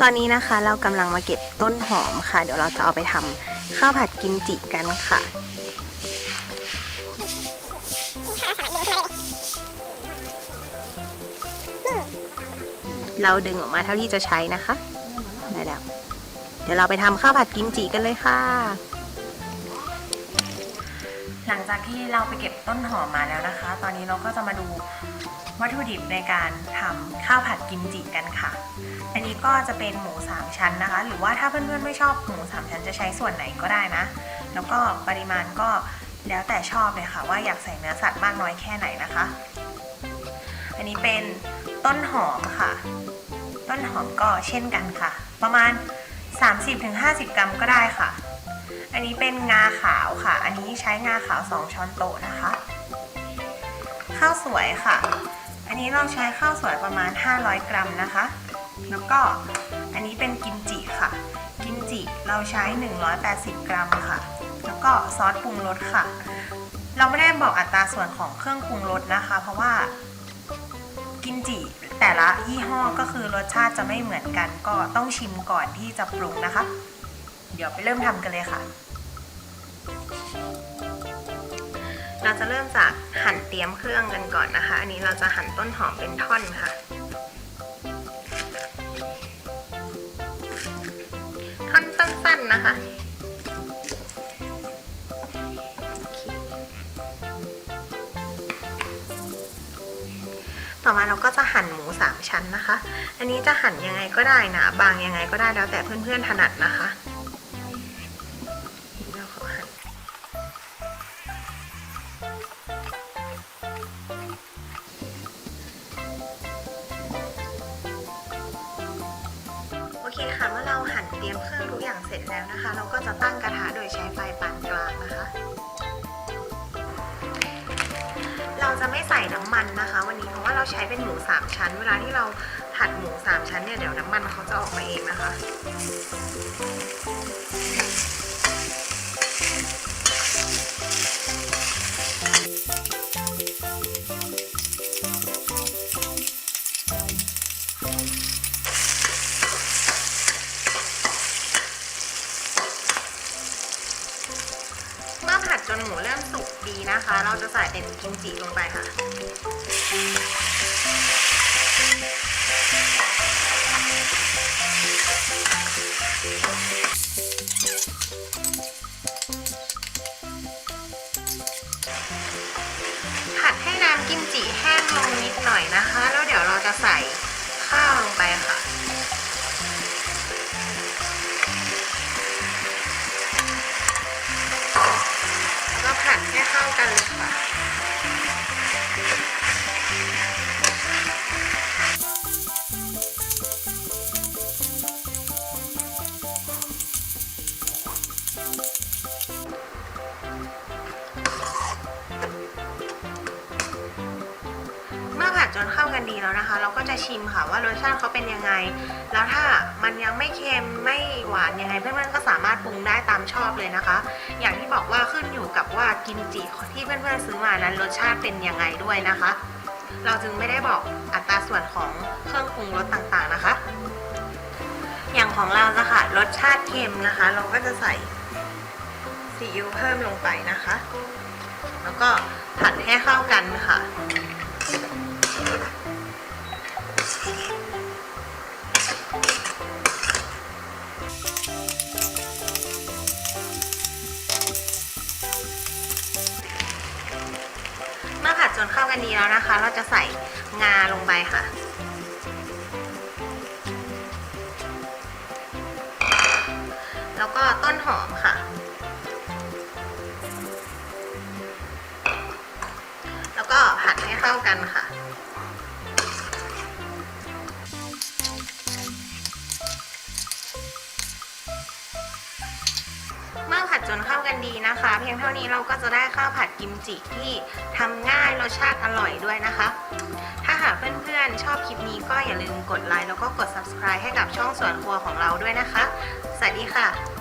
ตอนนี้นะคะเรากำลังมาเก็บต้นหอมค่ะ เดี๋ยวเราจะเอาไปทำข้าวผัดกิมจิกันค่ะเราดึงออกมาเท่าที่จะใช้นะคะได้แล้ว เดี๋ยวเราไปทำข้าวผัดกิมจิกันเลยค่ะ หลังจากที่เราไปเก็บต้นหอมมาแล้วนะคะ ตอนนี้เราก็จะมาดู วัตถุดิบในการทำข้าวผัดกิมจิกันค่ะ อันนี้ก็จะเป็นหมูสามชั้นนะคะ หรือว่าถ้าเพื่อนๆไม่ชอบหมูสามชั้นจะใช้ส่วนไหนก็ได้นะ แล้วก็ปริมาณก็แล้วแต่ชอบเลยค่ะ ว่าอยากใส่เนื้อสัตว์มากน้อยแค่ไหนนะคะ อันนี้เป็นต้นหอมค่ะ ต้นหอมก็เช่นกันค่ะ ประมาณ 30-50 กรัมก็ได้ค่ะ อันนี้เป็นงาขาวค่ะ อันนี้ใช้งาขาว 2 ช้อนโต๊ะนะคะ ข้าวสวยค่ะ นนี้เราใช้ข้าวสวยประมาณ 500 กรัมนะคะ แล้วก็อันนี้เป็นกิมจิค่ะ กิมจิเราใช้ 180 กรัมค่ะ แล้วก็ซอสปรุงรสค่ะ เราไม่ได้บอกอัตราส่วนของเครื่องปรุงรสนะคะ เพราะว่ากิมจิแต่ละยี่ห้อก็คือรสชาติจะไม่เหมือนกัน ก็ต้องชิมก่อนที่จะปรุงนะคะ เดี๋ยวไปเริ่มทำกันเลยค่ะ เราจะเริ่มจากหั่นเตรียมเครื่องกันก่อนนะคะ อันนี้เราจะหั่นต้นหอมเป็นท่อนค่ะ ท่อนสั้นๆนะคะต่อมาเราก็จะหั่นหมูสามชั้นนะคะ อันนี้จะหั่นยังไงก็ได้นะ บางยังไงก็ได้แล้วแต่เพื่อนๆถนัดนะคะ โอเคค่ะเมื่อเราหั่นเตรียมเครื่องทุกอย่างเสร็จแล้วนะคะ เราก็จะตั้งกระทะโดยใช้ไฟปานกลางนะคะ เราจะไม่ใส่น้ำมันนะคะ วันนี้เพราะว่าเราใช้เป็นหมูสามชั้น เวลาที่เราผัดหมูสามชั้นเนี่ยเดี๋ยวน้ำมันเขาจะออกมาเองนะคะ เราจะใส่เป็นกิมจิลงไปค่ะ ผัดให้น้ำกิมจิแห้งลงนิดหน่อยนะคะ แล้วเดี๋ยวเราจะใส่ข้าวลงไปค่ะ จนเข้ากันดีแล้วนะคะ เราก็จะชิมค่ะว่ารสชาติเขาเป็นยังไง แล้วถ้ามันยังไม่เค็มไม่หวานยังไงเพื่อนๆก็สามารถปรุงได้ตามชอบเลยนะคะ อย่างที่บอกว่าขึ้นอยู่กับว่ากิมจิที่เพื่อนๆซื้อมานั้นรสชาติเป็นยังไงด้วยนะคะ เราจึงไม่ได้บอกอัตราส่วนของเครื่องปรุงรสต่างๆนะคะ อย่างของเราจะค่ะรสชาติเค็มนะคะ เราก็จะใส่ซีอิ๊วเพิ่มลงไปนะคะ แล้วก็ผัดให้เข้ากันค่ะ ผัดจนเข้ากันดีแล้วนะคะ เราจะใส่งาลงไปค่ะ แล้วก็ต้นหอมค่ะ แล้วก็ผัดให้เข้ากันค่ะ ท่านี้เราก็จะได้ข้าวผัดกิมจิที่ทำง่ายรสชาติอร่อยด้วยนะคะ ถ้าหากเพื่อนๆ ชอบคลิปนี้ก็อย่าลืมกดไลค์แล้วก็กด subscribe ให้กับช่องสวนครัวของเราด้วยนะคะ สวัสดีค่ะ